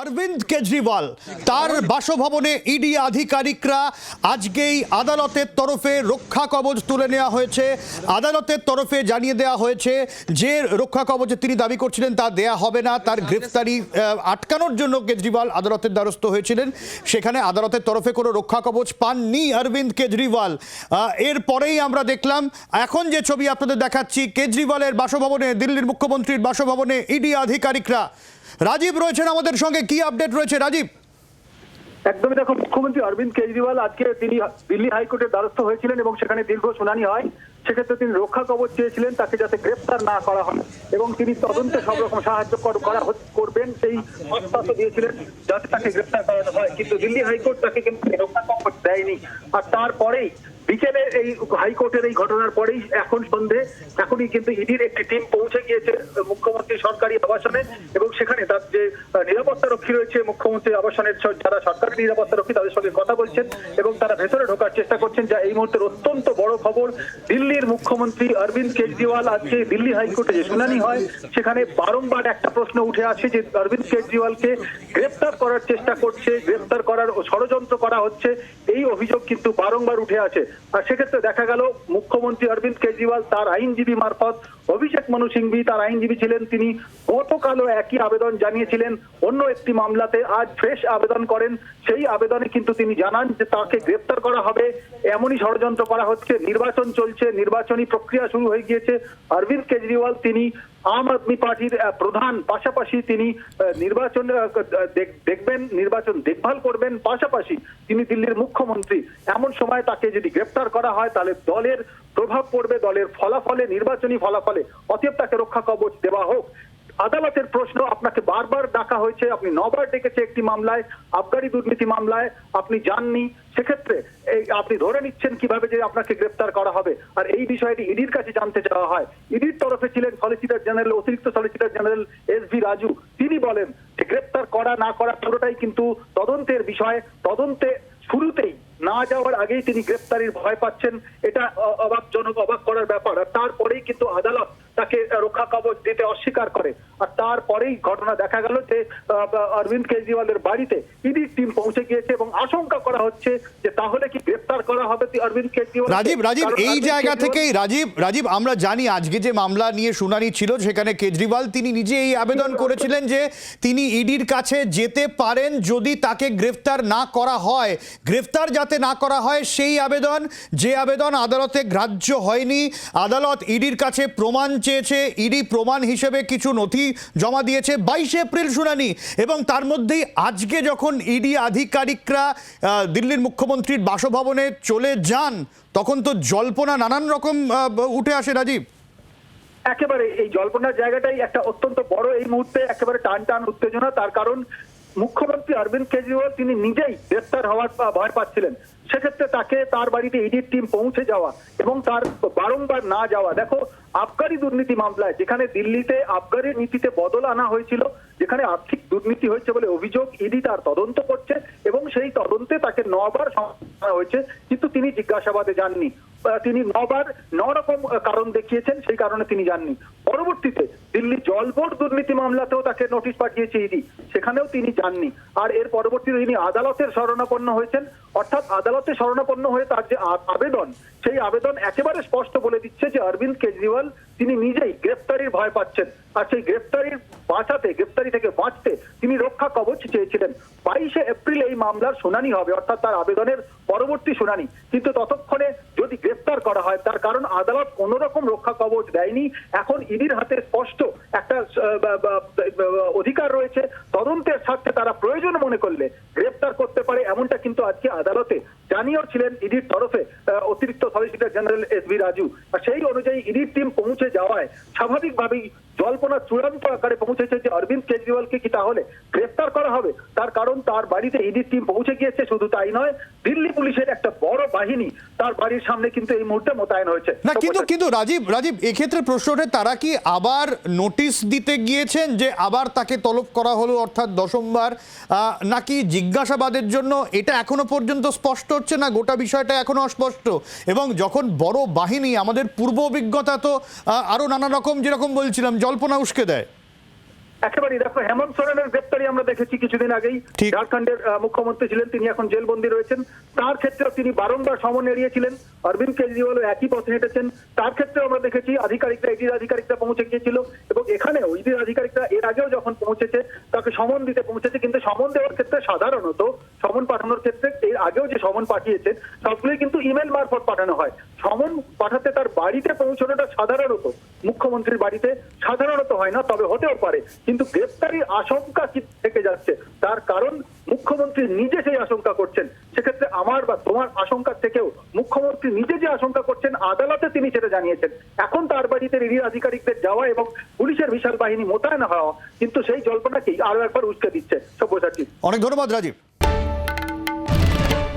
অরবিন্দ কেজরিওয়াল, তার বাসভবনে ইডি আধিকারিকরা আজকেই আদালতের তরফে রক্ষা কবচ তুলে নেওয়া হয়েছে। আদালতের তরফে জানিয়ে দেওয়া হয়েছে যে রক্ষা কবচ তিনি দাবি করছিলেন, তা দেয়া হবে না। তার গ্রেফতারি আটকানোর জন্য কেজরিওয়াল আদালতের দ্বারস্থ হয়েছিলেন। সেখানে আদালতের তরফে কোনো রক্ষা কবচ পাননি অরবিন্দ কেজরিওয়াল। এরপরেই আমরা দেখলাম, এখন যে ছবি আপনাদের দেখাচ্ছি, কেজরিওয়ালের বাসভবনে, দিল্লির মুখ্যমন্ত্রীর বাসভবনে ইডি আধিকারিকরা রাজীব রয়েছেন আমাদের সঙ্গে। কি আপডেট রয়েছে রাজীব? একদমই দেখো, মুখ্যমন্ত্রী অরবিন্দ কেজরিওয়াল আজকে তিনি দিল্লি হাইকোর্টের দ্বারস্থ হয়েছিলেন এবং সেখানে দীর্ঘ শুনানি হয়। সেক্ষেত্রে তিনি রক্ষা কবচ চেয়েছিলেন, তাকে যাতে গ্রেফতার না করা হয়। এবং তিনি তদন্তে সব রকম সাহায্য কর- করা করবেন, সেই আশ্বাসও দিয়েছিলেন যাতে তাকে গ্রেফতার করানো হয়। কিন্তু দিল্লি হাইকোর্ট তাকে কিন্তু রক্ষা কবচ দেয়নি। আর তারপরেই বিকেলে এই হাইকোর্টের এই ঘটনার পরেই এখন সন্ধে, এখনই কিন্তু ইডির একটি টিম পৌঁছে গিয়েছে মুখ্যমন্ত্রী সরকারি আবাসনে এবং সেখানে তার যে নিরাপত্তা রক্ষী রয়েছে। মুখ্যমন্ত্রী আবাসনের যারা সরকারি নিরাপত্তা রক্ষী তাদের সঙ্গে কথা বলছেন এবং তারা ভেতরে ঢোকার চেষ্টা করছেন। যা এই মুহূর্তের অত্যন্ত বড় খবর। দিল্লির মুখ্যমন্ত্রী অরবিন্দ কেজরিওয়াল আজকে দিল্লি হাইকোর্টে যে শুনানি হয়, সেখানে বারংবার একটা প্রশ্ন উঠে আসে যে অরবিন্দ কেজরিওয়ালকে গ্রেপ্তার করার চেষ্টা করছে, গ্রেপ্তার করার ষড়যন্ত্র করা হচ্ছে। এই অভিযোগ কিন্তু বারংবার উঠে আছে আর সেক্ষেত্রে দেখা গেল, মুখ্যমন্ত্রী অরবিন্দ কেজরিওয়াল তার আইনজীবী মারফত অভিষেক মনু সিংভি, তার আইনজীবী ছিলেন তিনি। গতকালও একই আবেদন জানিয়েছিলেন। অন্য একটি মামলাতে আজ ফ্রেশ আবেদন করেন। সেই আবেদনে কিন্তু তিনি জানান যে তাকে গ্রেপ্তার করা হবে। এমনই ষড়যন্ত্র করা হচ্ছে। নির্বাচন চলছে। নির্বাচনী প্রক্রিয়া শুরু হয়ে গিয়েছে। অরবিন্দ কেজরিওয়াল তিনি আম আদমি পার্টির প্রধান, পাশাপাশি তিনি নির্বাচন দেখবেন, নির্বাচন দেখভাল করবেন, পাশাপাশি তিনি দিল্লির মুখ্যমন্ত্রী। এমন সময় তাকে যদি গ্রেপ্তার করা হয়, তাহলে দলের প্রভাব পড়বে, দলের ফলাফলে, নির্বাচনী ফলাফলে। অতএব তাকে রক্ষা কবচ দেওয়া হোক। আদালতের প্রশ্ন, আপনাকে বারবার ডাকা হয়েছে, আপনি নবার ডেকেছে একটি মামলায়, আবগারি দুর্নীতি মামলায়, আপনি যাননি। সেক্ষেত্রে এই আপনি ধরে নিচ্ছেন কীভাবে যে আপনাকে গ্রেপ্তার করা হবে। আর এই বিষয়টি ইডির কাছে জানতে চাওয়া হয়। ইডির তরফে ছিলেন সলিসিটর জেনারেল, অতিরিক্ত solicitor general S V Raju. তিনি বলেন যে গ্রেপ্তার করা, না করা পুরোটাই কিন্তু তদন্তের বিষয়। তদন্তে শুরুতেই না যাওয়ার আগেই তিনি গ্রেপ্তারির ভয় পাচ্ছেন। এটা অবাকজনক, অবাক করার ব্যাপার। আর তারপরেই কিন্তু আদালত তাকে রক্ষা কবচ দিতে অস্বীকার করে পরেই ঘটনা দেখা গেল যে অরবিন্দ কেজরিওয়ালের বাড়িতে ইডির টিম পৌঁছে গিয়েছে এবং আশঙ্কা করা হচ্ছে তাহলে কি গ্রেপ্তার করা হবে অরবিন্দ কেজরিওয়াল রাজীব রাজীব এই জায়গা থেকেই রাজীব রাজীব আমরা জানি আজকে যে মামলা নিয়ে শুনানি ছিল সেখানে কেজরিওয়াল তিনি নিজে এই আবেদন করেছিলেন যে তিনি ইডির কাছে যেতে পারেন যদি তাকে গ্রেফতার না করা হয়। গ্রেফতার যাতে না করা হয় সেই আবেদন যে আবেদন আদালতে গ্রাহ্য হয়নি। আদালত ইডির কাছে প্রমাণ চেয়েছে ইডি প্রমাণ হিসেবে কিছু নথি জমা দিয়েছে বাইশে এপ্রিল শুনানি। এবং তার মধ্যেই আজকে যখন ইডি আধিকারিকরা দিল্লির মুখ্যমন্ত্রীর বাসভবনে চলে যান, তখন তো জল্পনা নানান রকম উঠে আসে রাজীব। একেবারে, এই জল্পনার জায়গাটাই একটা অত্যন্ত বড় এই মুহূর্তে একেবারে টান টান উত্তেজনা। তার কারণ, মুখ্যমন্ত্রী অরবিন্দ কেজরিওয়াল তিনি নিজেই গ্রেফতার হওয়ার ভয় পাচ্ছিলেন। সেক্ষেত্রে তাকে তার বাড়িতে ইডির টিম পৌঁছে যাওয়া এবং তার বারংবার না যাওয়া। দেখো আবগারি দুর্নীতি মামলায় যেখানে দিল্লিতে আবগারি নীতিতে বদল আনা হয়েছিল, যেখানে আর্থিক দুর্নীতি হয়েছে বলে অভিযোগ ইডি তার তদন্ত করছে এবং সেই তদন্তে তাকে নবার হয়েছে, কিন্তু তিনি জিজ্ঞাসাবাদে যাননি। তিনি নবার ন রকম কারণ দেখিয়েছেন, সেই কারণে তিনি যাননি। পরবর্তীতে দিল্লি জল বোর্ড দুর্নীতি মামলাতেও তাকে নোটিশ পাঠিয়েছে ইডি। সেখানেও তিনি যাননি। আর এর পরবর্তীতে তিনি আদালতের শরণাপন্ন হয়েছেন, অর্থাৎ আদালতে শরণাপন্ন হয়ে তার যে আবেদন, সেই আবেদন একেবারে স্পষ্ট বলে দিচ্ছে যে অরবিন্দ কেজরিওয়াল তিনি নিজেই গ্রেপ্তারির ভয় পাচ্ছেন। আর সেই গ্রেপ্তারির বাঁচাতে, গ্রেপ্তারি থেকে বাঁচতে তিনি রক্ষা কবচ চেয়েছিলেন। বাইশে এপ্রিল এই মামলার শুনানি হবে, অর্থাৎ তার আবেদনের পরবর্তী শুনানি। কিন্তু ততক্ষণে যদি গ্রেফতার করা হয়, তার কারণ আদালত কোন রকম রক্ষা কবচ দেয়নি। এখন ইডির হাতে স্পষ্ট একটা অধিকার রয়েছে। তদন্তের স্বার্থে তারা প্রয়োজন মনে করলে গ্রেফতার করতে পারে, এমনটা কিন্তু আজকে আদালতে জানিয়েও ছিলেন ইডির তরফে অতিরিক্ত solicitor general S B Raju. সেই অনুযায়ী ইডির টিম পৌঁছে যাওয়ায় স্বাভাবিকভাবেই চূড়ান্ত আকারে পৌঁছেছে যে অরবিন্দ কেজরিওয়ালকে কি তাহলে গ্রেফতার করা হবে? তার কারণ তার বাড়িতে ইডির টিম পৌঁছে গিয়েছে শুধু তাই নয় দিল্লি পুলিশের একটা বড় বাহিনী তার বাড়ির সামনে কিন্তু এই মুহূর্তে মোতায়েন হয়েছে। না কিন্তু কিন্তু রাজীব রাজীব এক্ষেত্রে প্রশ্ন ওঠে তারা কি আবার নোটিশ দিতে গিয়েছেন যে আবার তাকে তলব করা হলো অর্থাৎ দশমবার? নাকি জিজ্ঞাসাবাদের জন্য এটা এখনও পর্যন্ত স্পষ্ট হচ্ছে না? গোটা বিষয়টা এখনও অস্পষ্ট। এবং যখন বড় বাহিনী আমাদের পূর্ব অভিজ্ঞতা তো আরও নানা রকম যেরকম বলছিলাম জল্পনা উস্কে দেয়? একেবারেই। দেখো হেমন্ত সোরেনের গ্রেপ্তারি আমরা দেখেছি কিছুদিন আগেই। ঝাড়খণ্ডের মুখ্যমন্ত্রী ছিলেন তিনি এখন জেলবন্দি রয়েছেন। তার ক্ষেত্রেও তিনি বারংবার সমন এড়িয়েছিলেন। অরবিন্দ কেজরিওয়ালও একই পথে হেঁটেছেন। তার ক্ষেত্রেও আমরা দেখেছি আধিকারিকরা ইডির আধিকারিকরা পৌঁছে গিয়েছিল এবং এখানেও ইডির আধিকারিকরা এর আগেও যখন পৌঁছেছে তাকে সমন দিতে পৌঁছেছে। কিন্তু সমন দেওয়ার ক্ষেত্রে সাধারণত সমন পাঠানোর ক্ষেত্রে এর আগেও যে সমন পাঠিয়েছে সবগুলোই কিন্তু ইমেল মারফত পাঠানো হয়। সমন পাঠাতে তার বাড়িতে পৌঁছানোটা সাধারণত, মুখ্যমন্ত্রীর বাড়িতে সাধারণত হয় না, তবে হতেও পারে। কিন্তু গ্রেপ্তারির আশঙ্কা কি থেকে যাচ্ছে? তার কারণ মুখ্যমন্ত্রী নিজে সেই আশঙ্কা করছেন। সেক্ষেত্রে আমার বা তোমার আশঙ্কা থেকেও মুখ্যমন্ত্রী নিজে যে আশঙ্কা করছেন, আদালতে তিনি সেটা জানিয়েছেন। এখন তার বাড়িতে রিডি আধিকারিকদের যাওয়া এবং পুলিশের বিশাল বাহিনী মোতায়েন হওয়া, কিন্তু সেই জল্পনাকেই আরও একবার উস্কে দিচ্ছে সব্যসাচী। অনেক ধন্যবাদ, রাজীব।